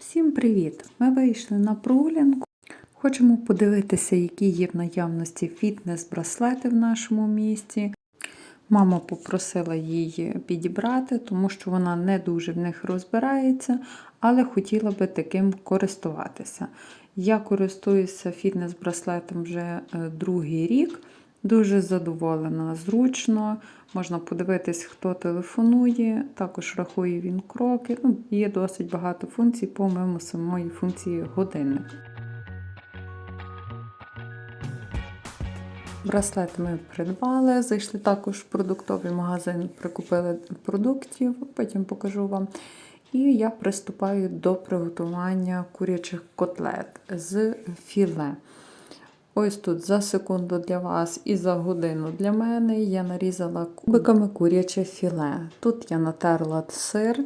Всім привіт! Ми вийшли на прогулянку. Хочемо подивитися, які є в наявності фітнес-браслети в нашому місті. Мама попросила її підібрати, тому що вона не дуже в них розбирається, але хотіла би таким користуватися. Я користуюся фітнес-браслетом вже е, другий рік. Дуже задоволена, зручно. Можна подивитись, хто телефонує. Також рахує він кроки. Ну, є досить багато функцій, помимо самої функції годинник. Браслет ми придбали, зайшли також в продуктовий магазин, прикупили продуктів, потім покажу вам. І я приступаю до приготування курячих котлет з філе. Ось тут за секунду для вас і за годину для мене я нарізала кубиками куряче філе. Тут я натерла сир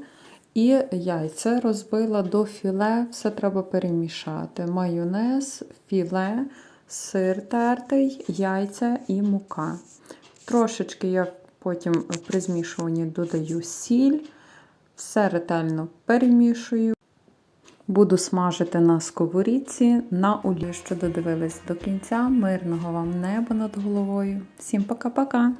і яйця розбила до філе, все треба перемішати. Майонез, філе, сир тертий, яйця і мука. Трошечки я потім при змішуванні додаю сіль, все ретельно перемішую. Буду смажити на сковорідці на олію, що додивились до кінця. Мирного вам неба над головою. Всім пока-пока!